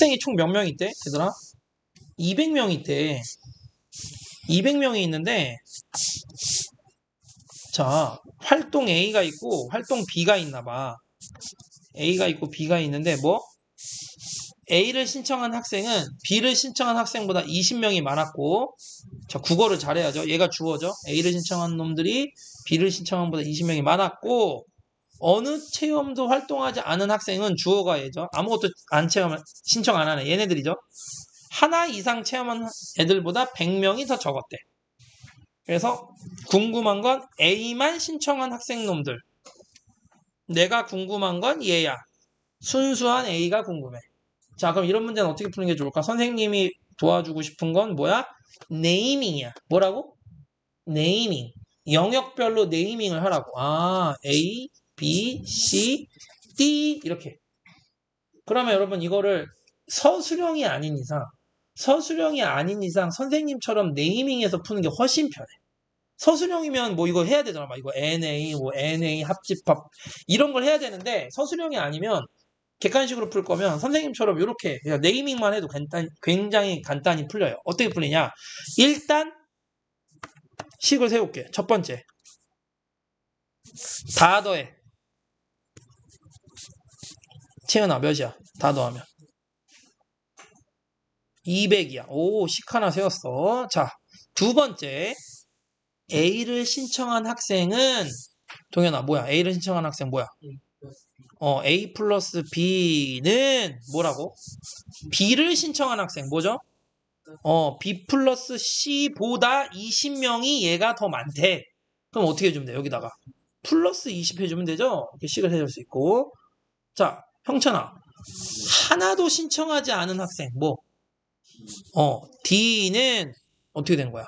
학생이 총 몇명 있대? 얘들아? 200명 있대. 200명이 있는데 자, 활동 A가 있고 활동 B가 있나 봐. A가 있고 B가 있는데 뭐? A를 신청한 학생은 B를 신청한 학생보다 20명이 많았고 자, 국어를 잘해야죠. 얘가 주어죠. A를 신청한 놈들이 B를 신청한 보다 20명이 많았고 어느 체험도 활동하지 않은 학생은 주어가 얘죠. 아무것도 안 체험, 신청 안 하는 얘네들이죠. 하나 이상 체험한 애들보다 100명이 더 적었대. 그래서 궁금한 건 A만 신청한 학생 놈들. 내가 궁금한 건 얘야. 순수한 A가 궁금해. 자, 그럼 이런 문제는 어떻게 푸는 게 좋을까? 선생님이 도와주고 싶은 건 뭐야? 네이밍이야. 뭐라고? 네이밍. 영역별로 네이밍을 하라고. 아, A, B, C, D 이렇게. 그러면 여러분 이거를 서술형이 아닌 이상 서술형이 아닌 이상 선생님처럼 네이밍해서 푸는 게 훨씬 편해. 서술형이면 뭐 이거 해야 되잖아. 막 이거 NA, 뭐 NA 합집합 이런 걸 해야 되는데 서술형이 아니면 객관식으로 풀 거면 선생님처럼 이렇게 그냥 네이밍만 해도 간단, 굉장히 간단히 풀려요. 어떻게 풀리냐? 일단 식을 세울게. 첫 번째. 다 더해. 채은아 몇이야? 다 더하면. 200이야. 오, 식 하나 세웠어. 자, 두 번째. A를 신청한 학생은 동현아 뭐야? A를 신청한 학생 뭐야? 어, A 플러스 B는 뭐라고? B를 신청한 학생 뭐죠? 어, B 플러스 C보다 20명이 얘가 더 많대. 그럼 어떻게 해주면 돼? 여기다가 플러스 20 해주면 되죠? 이렇게 식을 해줄 수 있고. 자, 형찬아. 하나도 신청하지 않은 학생 뭐? 어, D는 어떻게 된 거야?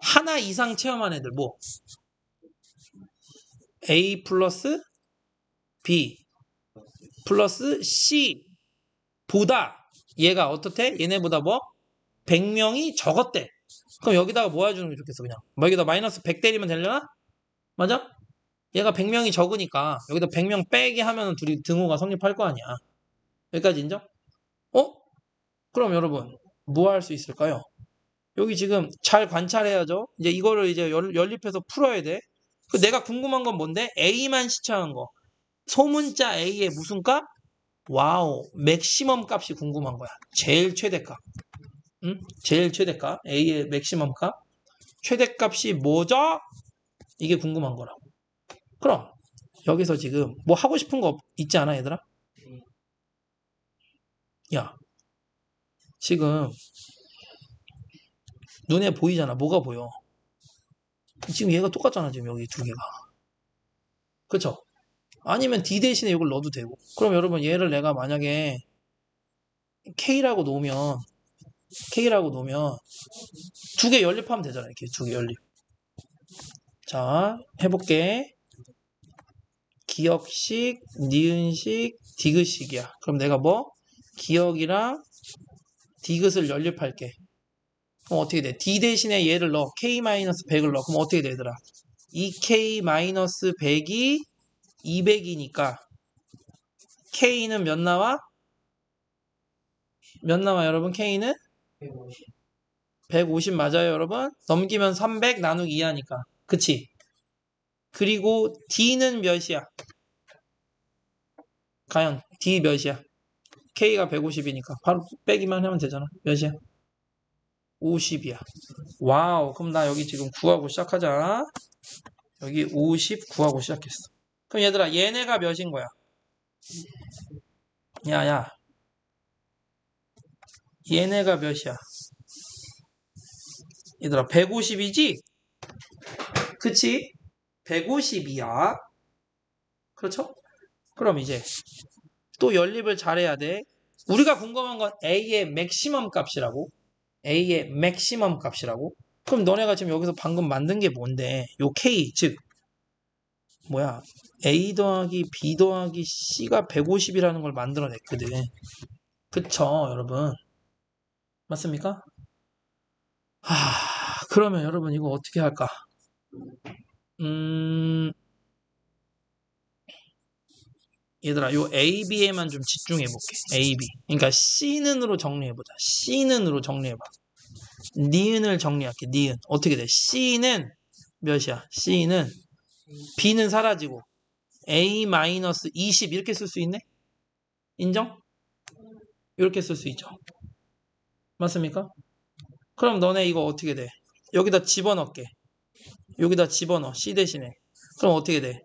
하나 이상 체험한 애들 뭐? A 플러스 B 플러스 C 보다 얘가 어떻대? 얘네보다 뭐? 100명이 적었대. 그럼 여기다가 뭐 해주는 게 좋겠어 그냥. 뭐 여기다 마이너스 100 때리면 되려나? 맞아? 얘가 100명이 적으니까 여기다 100명 빼기 하면 둘이 등호가 성립할 거 아니야. 여기까지 인정? 어? 그럼 여러분 뭐 할 수 있을까요? 여기 지금 잘 관찰해야죠. 이제 이거를 이제 연, 연립해서 풀어야 돼. 그 내가 궁금한 건 뭔데? A만 시청한 거. 소문자 A의 무슨 값? 와우, 맥시멈 값이 궁금한 거야. 제일 최대값. 응? 제일 최대값. A의 맥시멈 값. 최대값이 뭐죠? 이게 궁금한 거라고. 그럼 여기서 지금 뭐 하고 싶은 거 있지 않아, 얘들아? 야, 지금 눈에 보이잖아. 뭐가 보여? 지금 얘가 똑같잖아. 지금 여기 두 개가. 그쵸? 아니면 D 대신에 이걸 넣어도 되고. 그럼 여러분 얘를 내가 만약에 K라고 놓으면 K라고 놓으면 두 개 연립하면 되잖아. 이렇게 두 개 연립. 자, 해볼게. 기억식, 니은식, 디귿식이야. 그럼 내가 뭐? 기억이랑 디귿을 연립할게. 그럼 어떻게 돼? D 대신에 얘를 넣어. K-100을 넣어. 그럼 어떻게 되더라? 2K-100이 200이니까 K는 몇 나와? 몇 나와 여러분? K는? 150. 150 맞아요 여러분? 넘기면 300 나누기 2 하니까 그치? 그리고 D는 몇이야? 과연 D 몇이야? K가 150이니까 바로 빼기만 하면 되잖아 몇이야? 50이야 와우 그럼 나 여기 지금 구하고 시작하자 여기 50 구하고 시작했어 그럼 얘들아 얘네가 몇인 거야? 야 야 얘네가 몇이야? 얘들아 150이지? 그치? 150이야. 그렇죠? 그럼 이제 또 연립을 잘해야 돼. 우리가 궁금한 건 A의 맥시멈 값이라고. A의 맥시멈 값이라고. 그럼 너네가 지금 여기서 방금 만든 게 뭔데? 요 K 즉 뭐야? A 더하기 B 더하기 C가 150이라는 걸 만들어냈거든. 그쵸 여러분? 맞습니까? 하, 그러면 여러분 이거 어떻게 할까? 음, 얘들아, 요 A, B에만 좀 집중해 볼게. A, B. 그러니까 C는으로 정리해 보자. C는으로 정리해 봐. 니은을 정리할게. 니은. 어떻게 돼? C는 몇이야? C는 B는 사라지고 A-20 이렇게 쓸 수 있네? 인정? 이렇게 쓸 수 있죠. 맞습니까? 그럼 너네 이거 어떻게 돼? 여기다 집어넣게. 여기다 집어넣어. C 대신에. 그럼 어떻게 돼?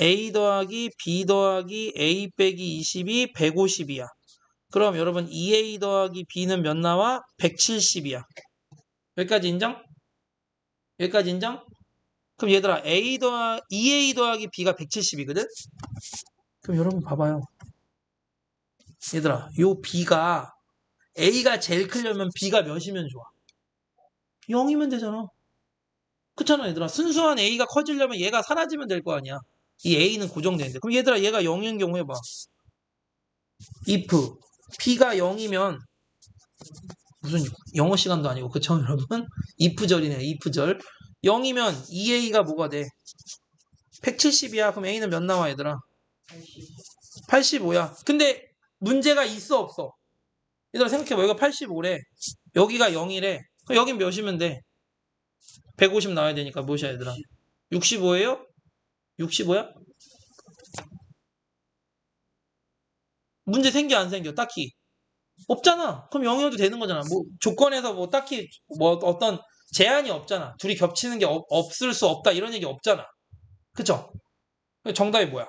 A 더하기 B 더하기 A 빼기 20이 150이야. 그럼 여러분 2A 더하기 B는 몇 나와? 170이야. 여기까지 인정? 여기까지 인정? 그럼 얘들아 A 더하 2A 더하기 B가 170이거든? 그럼 여러분 봐봐요. 얘들아 요 B가 A가 제일 크려면 B가 몇이면 좋아? 0이면 되잖아. 그렇잖아 얘들아. 순수한 A가 커지려면 얘가 사라지면 될 거 아니야. 이 A는 고정되는데. 그럼 얘들아 얘가 0인 경우 해봐. if B가 0이면 무슨 영어 시간도 아니고 그쵸 여러분? if절이네 if절. 0이면 2A가 뭐가 돼? 170이야. 그럼 A는 몇 나와 얘들아? 85야. 근데 문제가 있어 없어? 얘들아 생각해봐. 여기가 85래. 여기가 0이래. 그럼 여긴 몇이면 돼? 150 나와야 되니까 뭐야 얘들아? 65예요? 65야? 문제 생겨 안 생겨? 딱히 없잖아. 그럼 0이어도 되는 거잖아. 뭐 조건에서 뭐 딱히 뭐 어떤 제한이 없잖아. 둘이 겹치는 게 없, 없을 수 없다 이런 얘기 없잖아. 그쵸? 정답이 뭐야?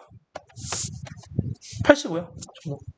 85야. 정답.